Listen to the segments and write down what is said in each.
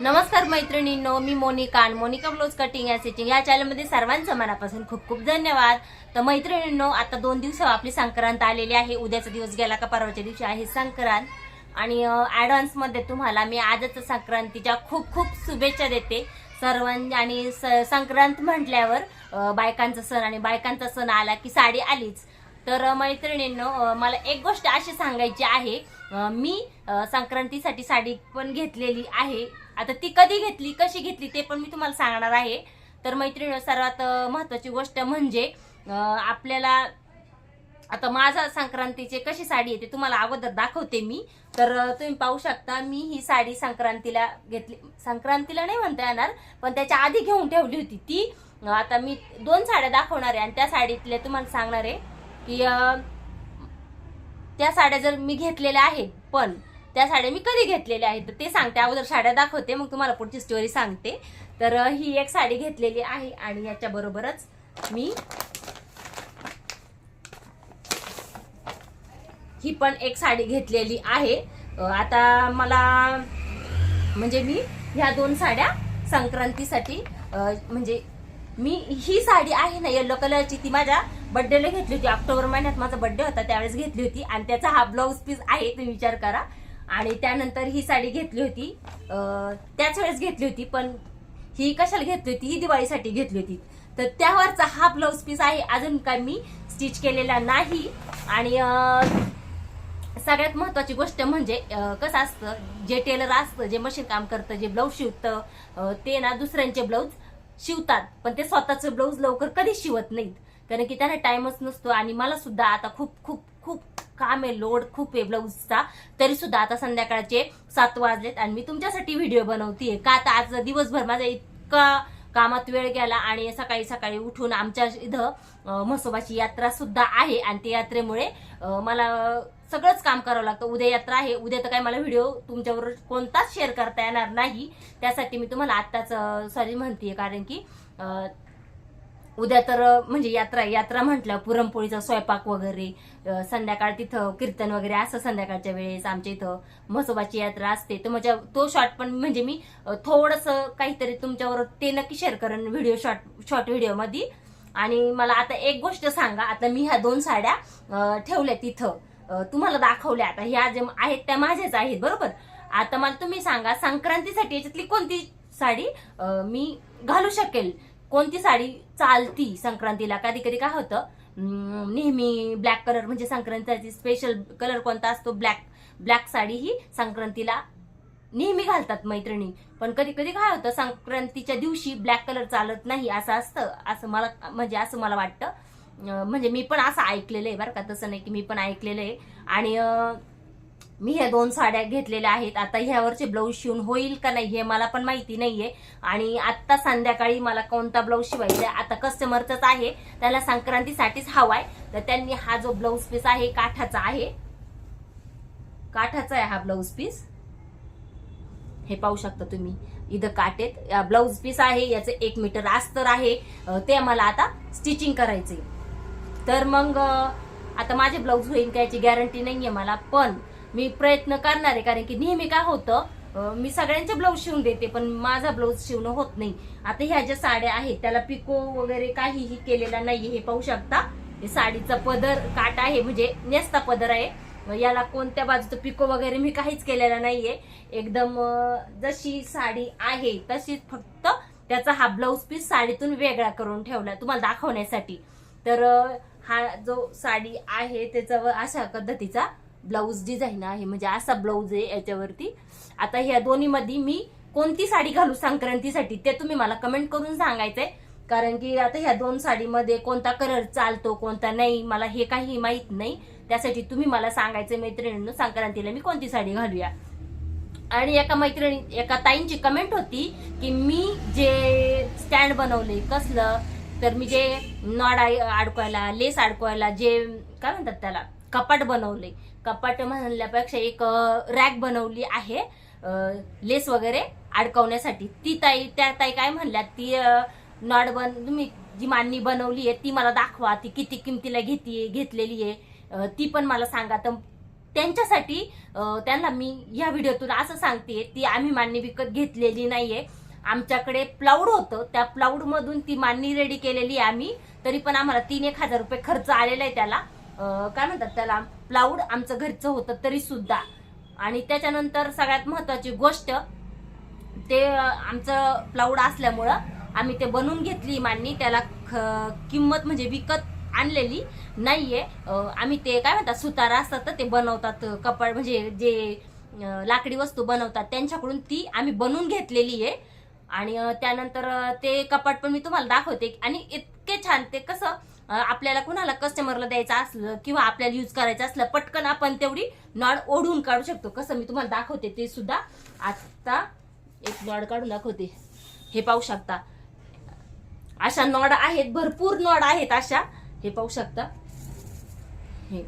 नमस्कार मैत्रिणींनो मी मोनिका आणि मोनिका ब्लाउज कटिंग या सिटिंग या चॅनलमध्ये सर्वांचं मनापासून खूप खूप धन्यवाद. तर मैत्रिणींनो आता दोन दिवस आपली संक्रांत आलेली आहे. उद्याचा दिवस गेला का परवाच्या दिवशी आहे संक्रांत. आणि ॲडव्हान्समध्ये तुम्हाला मी आजच संक्रांतीच्या खूप खूप शुभेच्छा देते. सर्वां आणि स- संक्रांत म्हटल्यावर बायकांचा सण आणि बायकांचा सण आला की साडी आलीच. तर मैत्रिणींनो मला एक गोष्ट अशी सांगायची आहे. मी संक्रांतीसाठी साडी पण घेतलेली आहे. आता ती कधी घेतली कशी घेतली ते पण मी तुम्हाला सांगणार आहे. तर मैत्रिणी सर्वात महत्त्वाची महत्वाची गोष्ट म्हणजे आपल्याला आता माझा संक्रांतीची कशी साडी आहे ते तुम्हाला अगोदर दाखवते मी. तर तुम्ही पाहू शकता मी ही साडी संक्रांतीला घेतली संक्रांतीला नाही म्हणता येणार पण त्याच्या आधी घेऊन ठेवली होती ती. आता मी दोन साड्या दाखवणार आहे आणि त्या साडीतले तुम्हाला सांगणार आहे की त्या साड्या जर मी घेतलेल्या आहेत पण त्या साड्या मी कधी घेतलेल्या आहेत? तर ते सांगते. अगोदर साड्या दाखवते मग तुम्हाला पुढची स्टोरी सांगते. तर ही एक साडी घेतलेली आहे आणि याच्या बरोबरच मी ही पण एक साडी घेतलेली आहे. आता मला म्हणजे मी ह्या दोन साड्या संक्रांतीसाठी म्हणजे मी ही साडी आहे ना येलो कलरची ती माझ्या बड्डेला घेतली होती. ऑक्टोबर महिन्यात माझा बड्डे होता त्यावेळेस घेतली होती. आणि त्याचा हा ब्लाऊज पीस आहे तुम्ही विचार करा. आणि त्यानंतर ही साडी घेतली होती. त्याच वेळेस घेतली होती पण ही कशाला घेतली होती? ही दिवाळीसाठी घेतली होती. तर त्यावरचा हा ब्लाऊज पीस आहे. अजून काय मी स्टिच केलेला नाही. आणि सगळ्यात महत्वाची गोष्ट म्हणजे कसं असतं जे टेलर असतं जे मशीन काम करतं जे ब्लाऊज शिवतं ते ना दुसऱ्यांचे ब्लाऊज शिवतात. पण ते स्वतःचे ब्लाऊज लवकर कधीच शिवत नाहीत. कारण की त्यांना टाइमच नसतो. आणि मला सुद्धा आता खूप खूप खूप काम आहे लोड खूप आहे ब्लाऊजचा तरी सुद्धा आता संध्याकाळचे सात वाजलेत आणि मी तुमच्यासाठी व्हिडिओ बनवतीये. का आता आज दिवसभर माझा इतका कामात वेळ गेला आणि सकाळी सकाळी उठून आमच्या इथं म्हसोबाची यात्रा सुद्धा आहे आणि त्या यात्रेमुळे मला सगळंच काम करावं लागतं. उद्या यात्रा आहे. उद्या तर काय मला व्हिडिओ तुमच्याबरोबर कोणताच शेअर करता येणार नाही. त्यासाठी मी तुम्हाला आत्ताच सॉरी म्हणतेय कारण की उद्या तर म्हणजे यात्रा यात्रा म्हटलं पुरणपोळीचा स्वयंपाक वगैरे संध्याकाळ तिथं कीर्तन वगैरे असं संध्याकाळच्या वेळेस आमच्या इथं म्हसोबाची यात्रा असते. तर म्हणजे तो शॉर्ट पण म्हणजे मी थोडस काहीतरी तुमच्यावर ते नक्की शेअर करेन व्हिडिओ शॉर्ट शॉर्ट व्हिडिओ आणि मला आता एक गोष्ट सांगा आता मी ह्या दोन साड्या ठेवल्या तिथं. तुम्हाला दाखवल्या आता. ह्या जे आहेत त्या माझ्याच आहेत बरोबर? आता मला तुम्ही सांगा संक्रांतीसाठी याच्यातली कोणती साडी मी घालू शकेल? कोणती साडी चालती संक्रांतीला? कधी कधी काय होतं नेहमी ब्लॅक कलर म्हणजे संक्रांतीचा स्पेशल कलर कोणता असतो ब्लॅक ब्लॅक साडी ही संक्रांतीला नेहमी घालतात मैत्रिणी. पण कधी कधी काय होतं संक्रांतीच्या दिवशी ब्लॅक कलर चालत नाही असं असतं असं मला म्हणजे असं मला वाटतं. म्हणजे मी पण असं ऐकलेलं आहे बरं का तसं नाही की मी पण ऐकलेलं आहे. आणि मी ह्या दोन साड्या घेतलेल्या आहेत. आता ह्यावरचे ब्लाऊज शिवून होईल का नाही हे मला पण माहिती नाहीये. आणि आत्ता संध्याकाळी मला कोणता ब्लाऊज शिवायचा आहे? आता कस्टमरचाच आहे. त्याला संक्रांतीसाठीच हवाय. तर त्यांनी हा जो ब्लाऊज पीस आहे काठाचा आहे. काठाचा आहे हा ब्लाऊज पीस हे पाहू शकता तुम्ही. इथं काटेत ब्लाऊज पीस आहे. याचं एक मीटर अस्तर आहे. ते मला आता स्टिचिंग करायचंय. तर मग आता माझे ब्लाऊज होईल का याची गॅरंटी नाहीये मला पण मी प्रयत्न करणार आहे कारण की नेहमी काय होतं मी सगळ्यांचे ब्लाऊज शिवून देते पण माझा ब्लाऊज शिवणं होत नाही. आता ह्या ज्या साड्या आहेत त्याला पिको वगैरे काहीही केलेला नाहीये हे पाहू शकता. हे साडीचा पदर काट आहे म्हणजे नेसता पदर आहे. याला कोणत्या बाजूचं पिको वगैरे मी काहीच केलेला नाहीये. एकदम जशी साडी आहे तशीच फक्त त्याचा हा ब्लाऊज पीस साडीतून वेगळा करून ठेवला तुम्हाला दाखवण्यासाठी. तर हा जो साडी आहे त्याचा अशा पद्धतीचा ब्लाऊज डिझाईन आहे म्हणजे असा ब्लाऊज आहे याच्यावरती. आता ह्या दोन्हीमध्ये मी कोणती साडी घालू संक्रांतीसाठी ते तुम्ही मला कमेंट करून सांगायचंय. कारण की आता ह्या दोन साडीमध्ये कोणता कलर चालतो कोणता नाही मला हे काही माहीत नाही. त्यासाठी तुम्ही मला सांगायचं मैत्रिणींनो संक्रांतीला मी कोणती साडी घालूया. आणि एका मैत्रिणी एका ताईंची कमेंट होती की मी जे स्टँड बनवले कसलं तर मी जे नॉड अडकवायला लेस अडकवायला जे काय म्हणतात त्याला? कपाट बनवले. कपाट म्हणल्यापेक्षा एक रॅक बनवली आहे लेस वगैरे अडकवण्यासाठी. ती ताई त्या ताई काय म्हणल्या ती नॉड बन तुम्ही जी मांडणी बनवली आहे ती मला दाखवा ती किती किमतीला घेते घेतलेली आहे. ती पण मला सांगा. तर त्यांच्यासाठी त्यांना मी या व्हिडिओतून असं सांगते ती आम्ही मांडणी विकत घेतलेली नाहीये. आमच्याकडे प्लाऊड होतं. त्या प्लाऊडमधून ती मांडणी रेडी केलेली आहे आम्ही. तरी पण आम्हाला तीन एक हजार रुपये खर्च आलेला आहे त्याला. काय म्हणतात त्याला? प्लाऊड आमचं घरचं होतं तरी सुद्धा. आणि त्याच्यानंतर सगळ्यात महत्वाची गोष्ट ते आमचं प्लाऊड असल्यामुळं आम्ही ते बनवून घेतली मांडणी त्याला ख- किंमत म्हणजे विकत आणलेली नाहीये. आम्ही ते काय म्हणतात सुतारा असतात तर ते बनवतात. कपड कपाट म्हणजे जे लाकडी वस्तू बनवतात त्यांच्याकडून ती आम्ही बनवून घेतलेली आहे. आणि त्यानंतर ते कपाट पण मी तुम्हाला दाखवते. आणि इतके छान ते कसं आपल्याला कुणाला कस्टमरला द्यायचं असलं किंवा आपल्याला यूज करायचं असलं पटकन आपण तेवढी नॉड ओढून काढू शकतो. कसं मी तुम्हाला दाखवते ते सुद्धा आता एक नॉड काढून दाखवते. हे पाहू शकता. अशा नॉड आहेत भरपूर नॉड आहेत अशा. हे पाहू शकता. हे.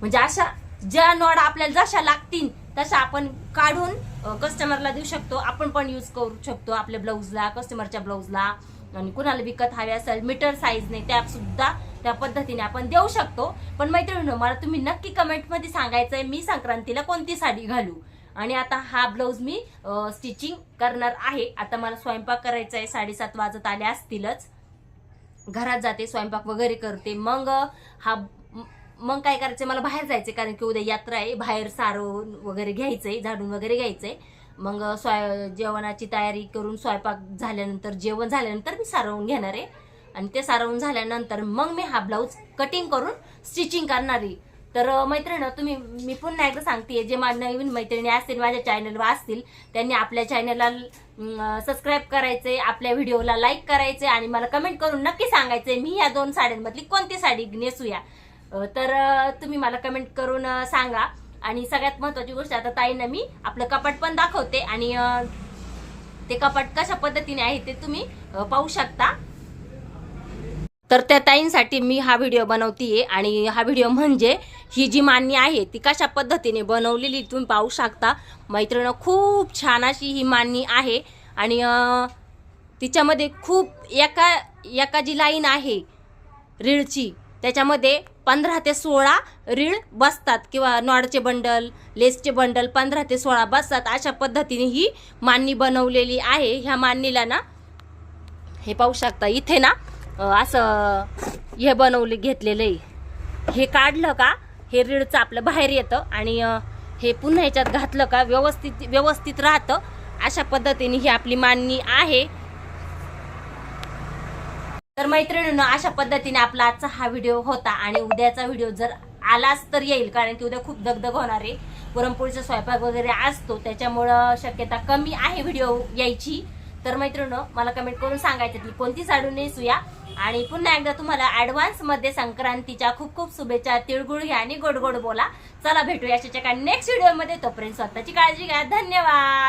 म्हणजे अशा ज्या नॉड आपल्याला जशा लागतील तशा आपण काढून कस्टमरला देऊ शकतो. आपण पण यूज करू शकतो आपल्या ब्लाऊजला कस्टमरच्या ब्लाऊजला आणि कुणाला विकत हवे असेल मीटर साईजने त्या सुद्धा त्या पद्धतीने आपण देऊ शकतो. पण मैत्रिणी मला तुम्ही नक्की कमेंटमध्ये सांगायचंय मी संक्रांतीला कोणती साडी घालू? आणि आता हा ब्लाऊज मी स्टिचिंग करणार आहे. आता मला स्वयंपाक करायचा आहे साडेसात वाजत आले असतीलच. घरात जाते स्वयंपाक वगैरे करते. मग हा मग काय करायचं मला बाहेर जायचं कारण की उद्या यात्रा आहे. बाहेर सारवून वगैरे घ्यायचंय झाडून वगैरे घ्यायचंय. मग स्वय जेवणाची तयारी करून स्वयंपाक झाल्यानंतर जेवण झाल्यानंतर मी सारवून घेणार आहे. आणि ते सारवून झाल्यानंतर मग मी हा ब्लाऊज कटिंग करून स्टिचिंग करणार आहे. तर मैत्रिणी तुम्ही मी पुन्हा एकदा सांगते जे मा नवीन मैत्रिणी असतील माझ्या चॅनलवर असतील त्यांनी आपल्या चॅनलला सबस्क्राईब करायचे आपल्या व्हिडिओला लाईक करायचे आणि मला कमेंट करून नक्की सांगायचे मी या दोन साड्यांमधली कोणती साडी नेसूया. तर तुम्ही मला कमेंट करून सांगा. आणि सगळ्यात महत्वाची गोष्ट आता ताईंना मी आपलं कपाट पण दाखवते आणि ते कपाट कशा पद्धतीने आहे ते तुम्ही पाहू शकता. तर त्या ताईंसाठी मी हा व्हिडिओ बनवतीये आणि हा व्हिडिओ म्हणजे ही जी मांडणी आहे ती कशा पद्धतीने बनवलेली तुम्ही पाहू शकता. मैत्रिणं खूप छान अशी ही मांडणी आहे आणि तिच्यामध्ये खूप एका एका जी लाईन आहे रीळची त्याच्यामध्ये पंधरा ते सोळा रीळ बसतात किंवा नॉडचे बंडल लेसचे बंडल पंधरा ते सोळा बसतात. अशा पद्धतीने ही मांडणी बनवलेली आहे. ह्या मांडणीला ना हे पाहू शकता इथे ना असं हे बनवले घेतलेलं आहे. हे काढलं का हे रीळचं आपलं बाहेर येतं आणि हे पुन्हा ह्याच्यात घातलं का व्यवस्थित व्यवस्थित राहतं. अशा पद्धतीने ही आपली मांडणी आहे. मैत्रिणीनं अशा पद्धतीने आपला आजचा हा व्हिडिओ होता आणि उद्याचा व्हिडिओ जर आलाच तर येईल कारण की उद्या खूप दगदग होणार आहे. पुरणपोळीचा स्वयंपाक वगैरे असतो त्याच्यामुळं शक्यता कमी आहे व्हिडिओ यायची. तर मैत्रिणींनो मला कमेंट करून सांगायचं की कोणती साडू नेसूया? आणि पुन्हा एकदा तुम्हाला ऍडव्हान्समध्ये संक्रांतीच्या खूप खूप शुभेच्छा तिळगुळ घ्या आणि गोड गोड बोला. चला भेटूया अशाच्या नेक्स्ट व्हिडिओमध्ये तोपर्यंत स्वतःची काळजी घ्या. धन्यवाद!